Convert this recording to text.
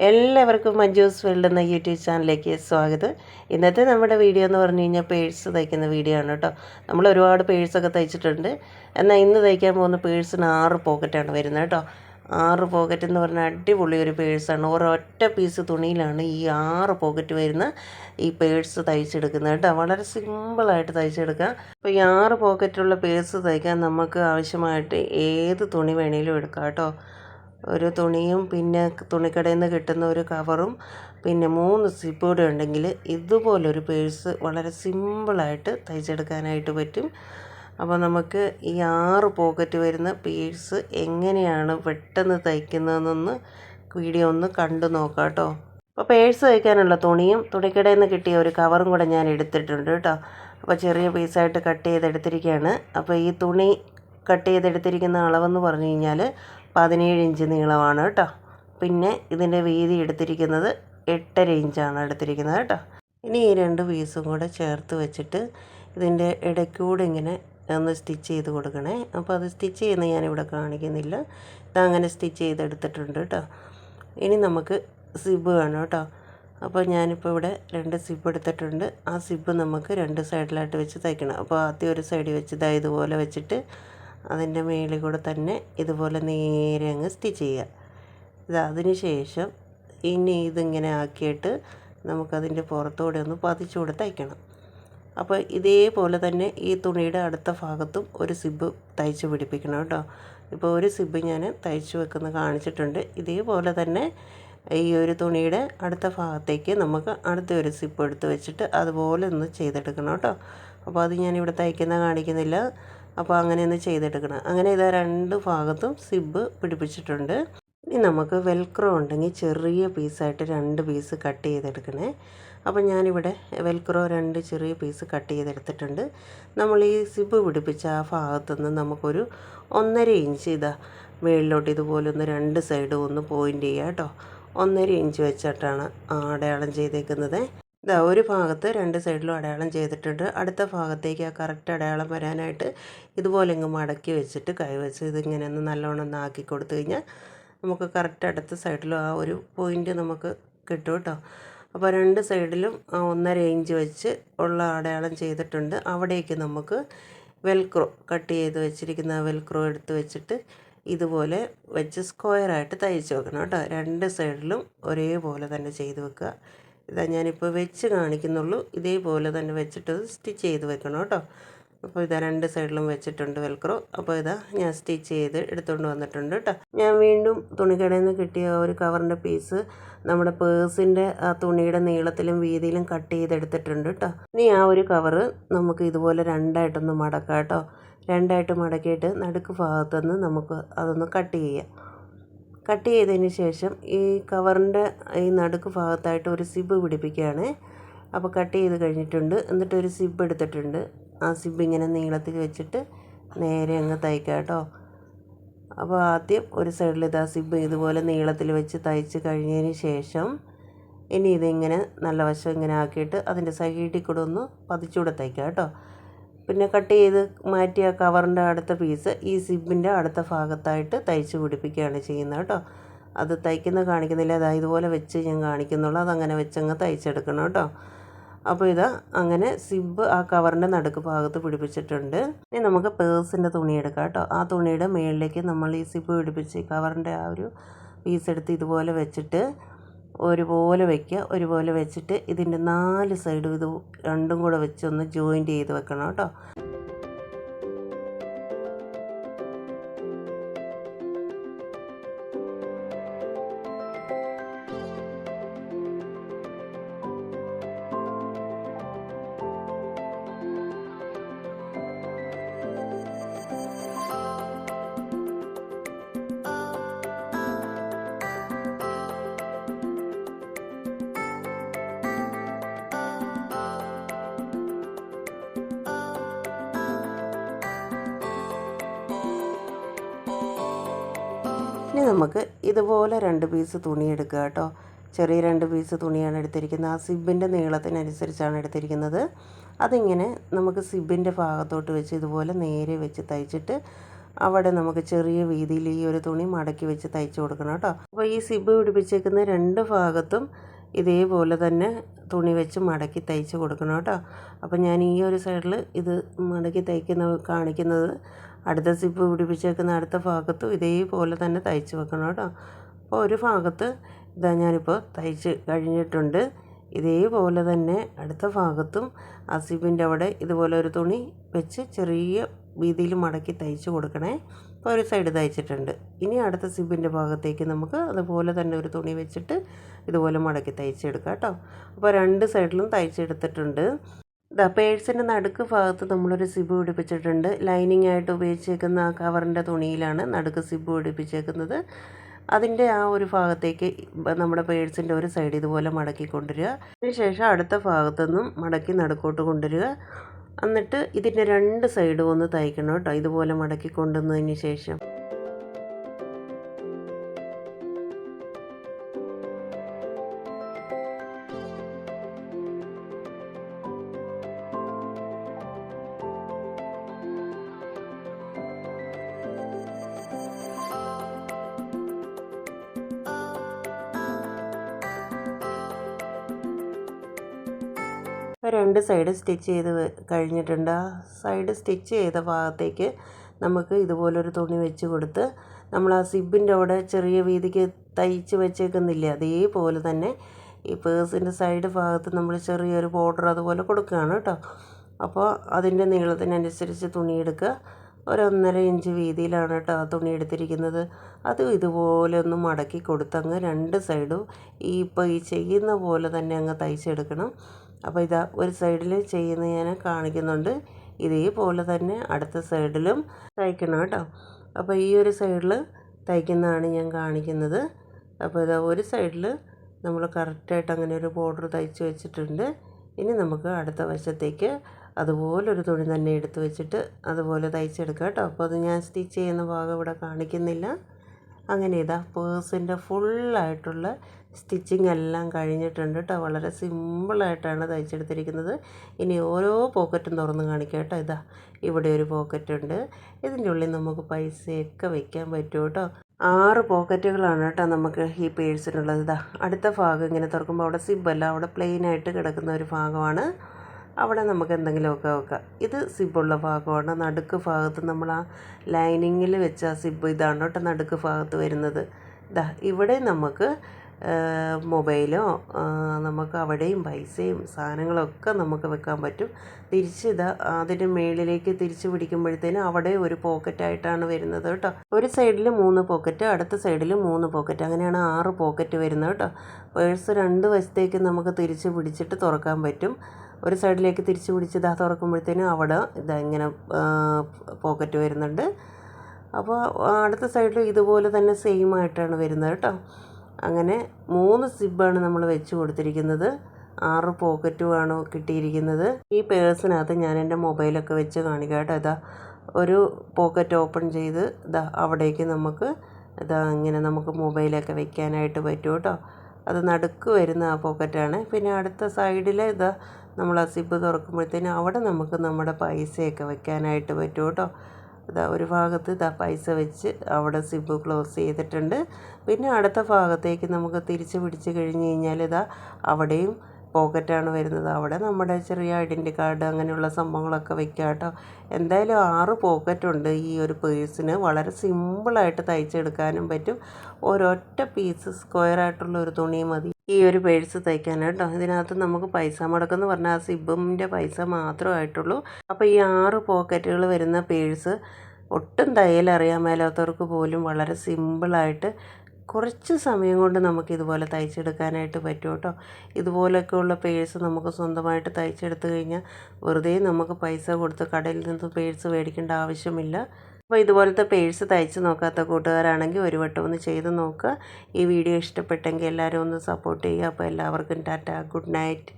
എല്ലാവർക്കും മഞ്ജൂസ് വേൾഡ് എന്ന യൂട്യൂബ് ചാനലിലേക്ക് സ്വാഗതം. ഇന്നത്തെ നമ്മുടെ വീഡിയോ എന്ന് പറഞ്ഞു കഴിഞ്ഞാൽ പേഴ്സ് തയ്ക്കുന്ന വീഡിയോ ആണ് കേട്ടോ. നമ്മൾ ഒരുപാട് പേഴ്സൊക്കെ തയ്ച്ചിട്ടുണ്ട്. എന്നാൽ ഇന്ന് തയ്ക്കാൻ പോകുന്ന പേഴ്സിന് ആറ് പോക്കറ്റാണ് വരുന്നത് കേട്ടോ. ആറ് പോക്കറ്റ് എന്ന് പറഞ്ഞാൽ അടിപൊളി ഒരു പേഴ്സാണ് ഒരൊറ്റ പീസ് തുണിയിലാണ് ഈ ആറ് പോക്കറ്റ് വരുന്ന ഈ പേഴ്സ് തയ്ച്ചെടുക്കുന്നത് കേട്ടോ. വളരെ സിമ്പിളായിട്ട് തയ്ച്ചെടുക്കാം. അപ്പോൾ ഈ ആറ് പോക്കറ്റുള്ള പേഴ്സ് തയ്ക്കാൻ നമുക്ക് ആവശ്യമായിട്ട് ഏത് തുണി വേണേലും എടുക്കാം കേട്ടോ. ഒരു തുണിയും പിന്നെ തുണിക്കടയിൽ നിന്ന് കിട്ടുന്ന ഒരു കവറും പിന്നെ മൂന്ന് സിപ്പ് കൂടെ ഉണ്ടെങ്കിൽ ഇതുപോലൊരു പേഴ്സ് വളരെ സിമ്പിളായിട്ട് തയ്ച്ചെടുക്കാനായിട്ട് പറ്റും. അപ്പോൾ നമുക്ക് ഈ ആറ് പോക്കറ്റ് വരുന്ന പേഴ്സ് എങ്ങനെയാണ് പെട്ടെന്ന് തയ്ക്കുന്നതെന്നൊന്ന് വീഡിയോ ഒന്ന് കണ്ടു നോക്കാം കേട്ടോ. അപ്പോൾ പേഴ്സ് തയ്ക്കാനുള്ള തുണിയും തുണിക്കടയിൽ നിന്ന് കിട്ടിയ ഒരു കവറും കൂടെ ഞാൻ എടുത്തിട്ടുണ്ട് കേട്ടോ. അപ്പോൾ ചെറിയ പീസായിട്ട് കട്ട് ചെയ്തെടുത്തിരിക്കുകയാണ്. അപ്പോൾ ഈ തുണി കട്ട് ചെയ്തെടുത്തിരിക്കുന്ന അളവെന്ന് പറഞ്ഞു കഴിഞ്ഞാൽ പതിനേഴ് ഇഞ്ച് നീളമാണ് കേട്ടോ. പിന്നെ ഇതിന്റെ വീതി എടുത്തിരിക്കുന്നത് എട്ടര ഇഞ്ചാണ് എടുത്തിരിക്കുന്നത് കേട്ടോ. ഇനി ഈ രണ്ട് പീസും കൂടെ ചേർത്ത് വെച്ചിട്ട് ഇതിന്റെ ഇടയ്ക്കൂടെ ഇങ്ങനെ ഒന്ന് സ്റ്റിച്ച് ചെയ്ത് കൊടുക്കണേ. അപ്പോൾ അത് സ്റ്റിച്ച് ചെയ്യുന്ന ഞാനിവിടെ കാണിക്കുന്നില്ല. ഇതങ്ങനെ സ്റ്റിച്ച് ചെയ്തെടുത്തിട്ടുണ്ട് കേട്ടോ. ഇനി നമുക്ക് സിബ് വേണം കേട്ടോ. അപ്പോൾ ഞാനിപ്പോൾ ഇവിടെ രണ്ട് സിബ് എടുത്തിട്ടുണ്ട്. ആ സിബ് നമുക്ക് രണ്ട് സൈഡിലായിട്ട് വെച്ച് തയ്ക്കണം. അപ്പോൾ ആദ്യം ഒരു സൈഡിൽ വെച്ച് ഇതാ ഇതുപോലെ വെച്ചിട്ട് അതിന്റെ മേളിൽ കൂടെ തന്നെ ഇതുപോലെ നേരെ അങ്ങ് സ്റ്റിച്ച് ചെയ്യുക. ഇത് അതിന് ശേഷം ഇനി ഇതിങ്ങനെ ആക്കിയിട്ട് നമുക്കതിന്റെ പുറത്തുകൂടെ ഒന്ന് പതിച്ചുകൂടെ തയ്ക്കണം. അപ്പോൾ ഇതേപോലെ തന്നെ ഈ തുണിയുടെ അടുത്ത ഭാഗത്തും ഒരു സിബ് തയ്ച്ച് പിടിപ്പിക്കണം കേട്ടോ. ഇപ്പോൾ ഒരു സിബ് ഞാൻ തയ്ച്ച് വെക്കുന്ന കാണിച്ചിട്ടുണ്ട്. ഇതേപോലെ തന്നെ ഈ ഒരു തുണിയുടെ അടുത്ത ഭാഗത്തേക്ക് നമുക്ക് അടുത്ത ഒരു സിപ്പ് എടുത്ത് വെച്ചിട്ട് അതുപോലെ ഒന്ന് ചെയ്തെടുക്കണം കേട്ടോ. അപ്പോൾ അത് ഞാനിവിടെ തയ്ക്കുന്ന കാണിക്കുന്നില്ല. അപ്പോൾ അങ്ങനെ ഒന്ന് ചെയ്തെടുക്കണം. അങ്ങനെ ഇതാ രണ്ട് ഭാഗത്തും സിബ് പിടിപ്പിച്ചിട്ടുണ്ട്. ഇനി നമുക്ക് വെൽക്രോ ഉണ്ടെങ്കിൽ ചെറിയ പീസായിട്ട് രണ്ട് പീസ് കട്ട് ചെയ്തെടുക്കണേ. അപ്പോൾ ഞാനിവിടെ വെൽക്രോ രണ്ട് ചെറിയ പീസ് കട്ട് ചെയ്തെടുത്തിട്ടുണ്ട്. നമ്മൾ ഈ സിബ് പിടിപ്പിച്ച ആ ഭാഗത്തുനിന്ന് നമുക്കൊരു ഒന്നര ഇഞ്ച് ഇതാ മുകളിലോട്ട് ഇതുപോലെ ഒന്ന് രണ്ട് സൈഡും ഒന്ന് പോയിന്റ് ചെയ്യുക കേട്ടോ. ഒന്നര ഇഞ്ച് വെച്ചിട്ടാണ് അടയാളം ചെയ്തേക്കുന്നത്. ഇതാ ഒരു ഭാഗത്ത് രണ്ട് സൈഡിലും അടയാളം ചെയ്തിട്ടുണ്ട്. അടുത്ത ഭാഗത്തേക്ക് ആ കറക്റ്റ് അടയാളം വരാനായിട്ട് ഇതുപോലെ ഇങ്ങ് മടക്കി വെച്ചിട്ട് കൈവച്ച് ഇതിങ്ങനെ ഒന്ന് നല്ലോണം ഒന്ന് ആക്കി കൊടുത്തു കഴിഞ്ഞാൽ നമുക്ക് കറക്റ്റ് അടുത്ത സൈഡിലും ആ ഒരു പോയിന്റ് നമുക്ക് കിട്ടും കേട്ടോ. അപ്പോൾ രണ്ട് സൈഡിലും ആ ഒന്നര ഇഞ്ച് വെച്ച് ഉള്ള അടയാളം ചെയ്തിട്ടുണ്ട്. അവിടേക്ക് നമുക്ക് വെൽക്രോ കട്ട് ചെയ്ത് വെച്ചിരിക്കുന്ന വെൽക്രോ എടുത്ത് വെച്ചിട്ട് ഇതുപോലെ വെച്ച് സ്ക്വയറായിട്ട് തയ്ച്ച് വെക്കണം കേട്ടോ. രണ്ട് സൈഡിലും ഒരേപോലെ തന്നെ ചെയ്ത് വെക്കുക. ഇതാ ഞാനിപ്പോൾ വെച്ച് കാണിക്കുന്നുള്ളൂ. ഇതേപോലെ തന്നെ വെച്ചിട്ട് സ്റ്റിച്ച് ചെയ്ത് വെക്കണം കേട്ടോ. അപ്പോൾ ഇതാ രണ്ട് സൈഡിലും വെച്ചിട്ടുണ്ട് വെൽക്രോ അപ്പോൾ ഇതാ ഞാൻ സ്റ്റിച്ച് ചെയ്ത് എടുത്തുകൊണ്ട് വന്നിട്ടുണ്ട് കേട്ടോ. ഞാൻ വീണ്ടും തുണിക്കടയിൽ നിന്ന് കിട്ടിയ ഒരു കവറിന്റെ പീസ് നമ്മുടെ പേഴ്സിന്റെ ആ തുണിയുടെ നീളത്തിലും വീതിയിലും കട്ട് ചെയ്തെടുത്തിട്ടുണ്ട് കേട്ടോ. ഇനി ആ ഒരു കവറ് നമുക്ക് ഇതുപോലെ രണ്ടായിട്ടൊന്ന് മടക്കാം കേട്ടോ. രണ്ടായിട്ട് മടക്കിയിട്ട് നടുക്ക് ഭാഗത്തുനിന്ന് നമുക്ക് അതൊന്ന് കട്ട് ചെയ്യാം. കട്ട് ചെയ്തതിന് ശേഷം ഈ കവറിന്റെ ഈ നടുക്ക് ഭാഗത്തായിട്ട് ഒരു സിബ് പിടിപ്പിക്കുകയാണ്. അപ്പോൾ കട്ട് ചെയ്ത് കഴിഞ്ഞിട്ടുണ്ട്. എന്നിട്ട് ഒരു സിബ് എടുത്തിട്ടുണ്ട്. ആ സിബ് ഇങ്ങനെ നീളത്തിൽ വെച്ചിട്ട് നേരെ അങ്ങ് തയ്ക്കാം കേട്ടോ. അപ്പോൾ ആദ്യം ഒരു സൈഡിൽ ഇതാ സിബ് ഇതുപോലെ നീളത്തിൽ വെച്ച് തയ്ച്ച് കഴിഞ്ഞതിന് ശേഷം ഇനി ഇതിങ്ങനെ നല്ല വശം ഇങ്ങനെ ആക്കിയിട്ട് അതിന്റെ സൈഡിൽ കൂടെ ഒന്ന് പതിച്ചുകൂടെ തയ്ക്കാം കേട്ടോ. പിന്നെ കട്ട് ചെയ്ത് മാറ്റിയ കവറിന്റെ അടുത്ത പീസ് ഈ സിബിന്റെ അടുത്ത ഭാഗത്തായിട്ട് തയ്ച്ച് പിടിപ്പിക്കുകയാണ് ചെയ്യുന്നത് കേട്ടോ. അത് തയ്ക്കുന്ന കാണിക്കുന്നില്ല. അതാ ഇതുപോലെ വെച്ച് ഞാൻ കാണിക്കുന്നുള്ളൂ. അതങ്ങനെ വെച്ചങ്ങ് തയ്ച്ചെടുക്കണം കേട്ടോ. അപ്പോൾ ഇത് അങ്ങനെ സിബ് ആ കവറിന്റെ നടുക്ക് ഭാഗത്ത് പിടിപ്പിച്ചിട്ടുണ്ട്. ഇനി നമുക്ക് പേഴ്സിന്റെ തുണി എടുക്കാം കേട്ടോ. ആ തുണിയുടെ മുകളിലേക്ക് നമ്മൾ ഈ സിബ് പിടിപ്പിച്ച് കവറിന്റെ ആ ഒരു പീസ് എടുത്ത് ഇതുപോലെ വെച്ചിട്ട് ഒരുപോലെ വയ്ക്കുക ഒരുപോലെ വെച്ചിട്ട് ഇതിന്റെ നാല് സൈഡും ഇത് രണ്ടും കൂടെ വെച്ചൊന്ന് ജോയിന്റ് ചെയ്ത് വെക്കണം കേട്ടോ. ഇനി നമുക്ക് ഇതുപോലെ രണ്ട് പീസ് തുണി എടുക്കുക കേട്ടോ. ചെറിയ രണ്ട് പീസ് തുണിയാണ് എടുത്തിരിക്കുന്നത്. ആ സിബിന്റെ നീളത്തിനനുസരിച്ചാണ് എടുത്തിരിക്കുന്നത്. അതിങ്ങനെ നമുക്ക് സിബിന്റെ ഭാഗത്തോട്ട് വെച്ച് ഇതുപോലെ നേരെ വെച്ച് തയ്ച്ചിട്ട് അവിടെ നമുക്ക് ചെറിയ വീതിയിൽ ഈ ഒരു തുണി മടക്കി വെച്ച് തയ്ച്ച് കൊടുക്കണം കേട്ടോ. അപ്പോൾ ഈ സിബ് പിടിപ്പിച്ചേക്കുന്ന രണ്ട് ഭാഗത്തും ഇതേപോലെ തന്നെ തുണി വെച്ച് മടക്കി തയ്ച്ച് കൊടുക്കണം കേട്ടോ. അപ്പോൾ ഞാൻ ഈ ഒരു സൈഡിൽ ഇത് മടക്കി തയ്ക്കുന്ന കാണിക്കുന്നത് അടുത്ത സിപ്പ് പിടിപ്പിച്ചേക്കുന്ന അടുത്ത ഭാഗത്തും ഇതേപോലെ തന്നെ തയ്ച്ച് വെക്കണം കേട്ടോ. അപ്പോൾ ഒരു ഭാഗത്ത് ഇതാ ഞാനിപ്പോൾ തയ്ച്ച് കഴിഞ്ഞിട്ടുണ്ട്. ഇതേപോലെ തന്നെ അടുത്ത ഭാഗത്തും ആ സിബിന്റെ അവിടെ ഇതുപോലെ ഒരു തുണി വെച്ച് ചെറിയ വീതിയിൽ മടക്കി തയ്ച്ച് കൊടുക്കണേ. അപ്പോൾ ഒരു സൈഡ് തയ്ച്ചിട്ടുണ്ട്. ഇനി അടുത്ത സിബിന്റെ ഭാഗത്തേക്ക് നമുക്ക് അതുപോലെ തന്നെ ഒരു തുണി വെച്ചിട്ട് ഇതുപോലെ മടക്കി തയ്ച്ചെടുക്കാം കേട്ടോ. അപ്പോൾ രണ്ട് സൈഡിലും തയ്ച്ചെടുത്തിട്ടുണ്ട്. ഇതാ പേഴ്സിന്റെ നടുക്ക് ഭാഗത്ത് നമ്മളൊരു സിബ് പിടിപ്പിച്ചിട്ടുണ്ട്. ലൈനിങ് ആയിട്ട് ഉപയോഗിച്ചേക്കുന്ന ആ കവറിന്റെ തുണിയിലാണ് നടുക്ക് സിബ് പിടിപ്പിച്ചേക്കുന്നത്. അതിന്റെ ആ ഒരു ഭാഗത്തേക്ക് നമ്മുടെ പേഴ്സിന്റെ ഒരു സൈഡ് ഇതുപോലെ മടക്കി കൊണ്ടുവരിക. അതിനുശേഷം അടുത്ത ഭാഗത്തുനിന്നും മടക്കി നടുക്കോട്ട് കൊണ്ടുവരിക. എന്നിട്ട് ഇതിന്റെ രണ്ട് സൈഡും ഒന്ന് തയ്ക്കണം കേട്ടോ. ഇതുപോലെ മടക്കി കൊണ്ടുവന്നതിന് ശേഷം. രണ്ട് സൈഡ് സ്റ്റിച്ച് ചെയ്ത് കഴിഞ്ഞിട്ടുണ്ട്. ആ സൈഡ് സ്റ്റിച്ച് ചെയ്ത ഭാഗത്തേക്ക് നമുക്ക് ഇതുപോലൊരു തുണി വെച്ച് കൊടുത്ത് നമ്മൾ ആ സിബിന്റെ അവിടെ ചെറിയ വീതിക്ക് തയ്ച്ച് വെച്ചേക്കുന്നില്ലേ? അതേപോലെ തന്നെ ഈ പേഴ്സിന്റെ സൈഡ് ഭാഗത്ത് നമ്മൾ ചെറിയൊരു ബോർഡർ അതുപോലെ കൊടുക്കുകയാണ് കേട്ടോ. അപ്പോൾ അതിന്റെ നീളത്തിനനുസരിച്ച് തുണി എടുക്കുക. ഒരു ഒന്നര ഇഞ്ച് വീതിയിലാണ് കേട്ടോ ആ തുണി എടുത്തിരിക്കുന്നത്. അത് ഇതുപോലെ ഒന്ന് മടക്കി കൊടുത്തങ്ങ് രണ്ട് സൈഡും ഈ ഇപ്പോൾ ഈ ചെയ്യുന്ന പോലെ തന്നെ അങ്ങ് തയ്ച്ചെടുക്കണം. അപ്പോൾ ഇതാ ഒരു സൈഡിൽ ചെയ്യുന്ന ഞാൻ കാണിക്കുന്നുണ്ട്. ഇതേപോലെ തന്നെ അടുത്ത സൈഡിലും തയ്ക്കണം കേട്ടോ. അപ്പോൾ ഈ ഒരു സൈഡിൽ തയ്ക്കുന്നതാണ് ഞാൻ കാണിക്കുന്നത്. അപ്പോൾ ഇതാ ഒരു സൈഡിൽ നമ്മൾ കറക്റ്റായിട്ട് അങ്ങനെ ഒരു ബോർഡർ തയ്ച്ച് വെച്ചിട്ടുണ്ട്. ഇനി നമുക്ക് അടുത്ത വശത്തേക്ക് അതുപോലൊരു തുണി തന്നെ എടുത്ത് വെച്ചിട്ട് അതുപോലെ തയ്ച്ചെടുക്കാം കേട്ടോ. അപ്പോൾ അത് ഞാൻ സ്റ്റിച്ച് ചെയ്യുന്ന ഭാഗം ഇവിടെ കാണിക്കുന്നില്ല. അങ്ങനെ ഇതാ പേഴ്സിന്റെ ഫുള്ളായിട്ടുള്ള സ്റ്റിച്ചിങ് എല്ലാം കഴിഞ്ഞിട്ടുണ്ട് കേട്ടോ. വളരെ സിമ്പിളായിട്ടാണ് തയ്ച്ചെടുത്തിരിക്കുന്നത്. ഇനി ഓരോ പോക്കറ്റും തുറന്ന് കാണിക്കാം കേട്ടോ. ഇതാ ഇവിടെ ഒരു പോക്കറ്റ് ഉണ്ട് ഇതിന്റെ ഉള്ളിൽ നമുക്ക് പൈസയൊക്കെ വെക്കാൻ പറ്റും കേട്ടോ. ആറ് പോക്കറ്റുകളാണ് കേട്ടോ നമുക്ക് ഈ പേഴ്സിനുള്ളത്. ഇതാ അടുത്ത ഭാഗം ഇങ്ങനെ തുറക്കുമ്പോൾ അവിടെ സിബല്ല അവിടെ പ്ലെയിനായിട്ട് കിടക്കുന്ന ഒരു ഭാഗമാണ്. അവിടെ നമുക്ക് എന്തെങ്കിലുമൊക്കെ വെക്കാം. ഇത് സിബുള്ള ഭാഗമാണ്. നടുക്ക് ഭാഗത്ത് നമ്മൾ ആ ലൈനിങ്ങിൽ വെച്ച സിബ് ഇതാണ് കേട്ടോ നടുക്ക് ഭാഗത്ത് വരുന്നത്. ഇതാ ഇവിടെ നമുക്ക് മൊബൈലോ നമുക്ക് അവിടെയും പൈസയും സാധനങ്ങളൊക്കെ നമുക്ക് വെക്കാൻ പറ്റും. തിരിച്ച് ഇതാ അതിന്റെ മേളിലേക്ക് തിരിച്ച് പിടിക്കുമ്പോഴത്തേനും അവിടെ ഒരു പോക്കറ്റായിട്ടാണ് വരുന്നത് കേട്ടോ. ഒരു സൈഡിൽ മൂന്ന് പോക്കറ്റ് അടുത്ത സൈഡിൽ മൂന്ന് പോക്കറ്റ്. അങ്ങനെയാണ് ആറ് പോക്കറ്റ് വരുന്നത് കേട്ടോ. പേഴ്സ് രണ്ട് വശത്തേക്ക് നമുക്ക് തിരിച്ച് പിടിച്ചിട്ട് തുറക്കാൻ പറ്റും. ഒരു സൈഡിലേക്ക് തിരിച്ച് പിടിച്ച് ഇതാ തുറക്കുമ്പോഴത്തേനും അവിടെ ഇതാ ഇങ്ങനെ പോക്കറ്റ് വരുന്നുണ്ട്. അപ്പോൾ അടുത്ത സൈഡിലും ഇതുപോലെ തന്നെ സെയിം ആയിട്ടാണ് വരുന്നത് കേട്ടോ. അങ്ങനെ മൂന്ന് സിബാണ് നമ്മൾ വെച്ച് കൊടുത്തിരിക്കുന്നത്. ആറ് പോക്കറ്റുമാണ് കിട്ടിയിരിക്കുന്നത്. ഈ പേഴ്സിനകത്ത് ഞാൻ എന്റെ മൊബൈലൊക്കെ വെച്ച് കാണിക്കാം കേട്ടോ. ഇതാ ഒരു പോക്കറ്റ് ഓപ്പൺ ചെയ്ത് ഇതാ അവിടേക്ക് നമുക്ക് ഇതാ ഇങ്ങനെ നമുക്ക് മൊബൈലൊക്കെ വെക്കാനായിട്ട് പറ്റും കേട്ടോ. അത് നടുക്ക് വരുന്ന ആ പോക്കറ്റാണ്. പിന്നെ അടുത്ത സൈഡിൽ ഇതാ നമ്മൾ ആ സിബ് തുറക്കുമ്പോഴത്തേനും അവിടെ നമുക്ക് നമ്മുടെ പൈസയൊക്കെ വെക്കാനായിട്ട് പറ്റും കേട്ടോ. ഇതാ ഒരു ഭാഗത്ത് ഇതാ പൈസ വെച്ച് അവിടെ സിബ് ക്ലോസ് ചെയ്തിട്ടുണ്ട്. പിന്നെ അടുത്ത ഭാഗത്തേക്ക് നമുക്ക് തിരിച്ച് പിടിച്ച് കഴിഞ്ഞ് കഴിഞ്ഞാൽ ഇതാ അവിടെയും പോക്കറ്റാണ് വരുന്നത്. അവിടെ നമ്മുടെ ചെറിയ ഐഡന്റി കാർഡ് അങ്ങനെയുള്ള സംഭവങ്ങളൊക്കെ വെക്കാം കേട്ടോ. എന്തായാലും ആറ് പോക്കറ്റുണ്ട്. ഈ ഒരു പേഴ്സിന് വളരെ സിമ്പിളായിട്ട് തയ്ച്ചെടുക്കാനും പറ്റും. ഒരൊറ്റ പീസ് സ്ക്വയർ ആയിട്ടുള്ള ഒരു തുണി മതി. ഈ ഒരു പേഴ്സ് തയ്ക്കാൻ കേട്ടോ. ഇതിനകത്ത് നമുക്ക് പൈസ മുടക്കെന്ന് പറഞ്ഞാൽ ആ സിബിന്റെ പൈസ മാത്രമായിട്ടുള്ളൂ. അപ്പോൾ ഈ ആറ് പോക്കറ്റുകൾ വരുന്ന പേഴ്സ് ഒട്ടും തയ്യൽ അറിയാൻ മേലാത്തവർക്ക് പോലും വളരെ സിമ്പിളായിട്ട് കുറച്ച് സമയം കൊണ്ട് നമുക്ക് ഇതുപോലെ തയ്ച്ചെടുക്കാനായിട്ട് പറ്റും കേട്ടോ. ഇതുപോലൊക്കെയുള്ള പേഴ്സ് നമുക്ക് സ്വന്തമായിട്ട് തയ്ച്ചെടുത്ത് കഴിഞ്ഞാൽ വെറുതെ നമുക്ക് പൈസ കൊടുത്ത് കടയിൽ നിന്ന് പേഴ്സ് മേടിക്കേണ്ട ആവശ്യമില്ല. അപ്പോൾ ഇതുപോലത്തെ പേഴ്സ് തയ്ച്ച് നോക്കാത്ത കൂട്ടുകാരാണെങ്കിൽ ഒരു വട്ടം ഒന്ന് ചെയ്ത് നോക്കുക. ഈ വീഡിയോ ഇഷ്ടപ്പെട്ടെങ്കിൽ എല്ലാവരും ഒന്ന് സപ്പോർട്ട് ചെയ്യുക. അപ്പോൾ എല്ലാവർക്കും ടാറ്റ ഗുഡ് നൈറ്റ്.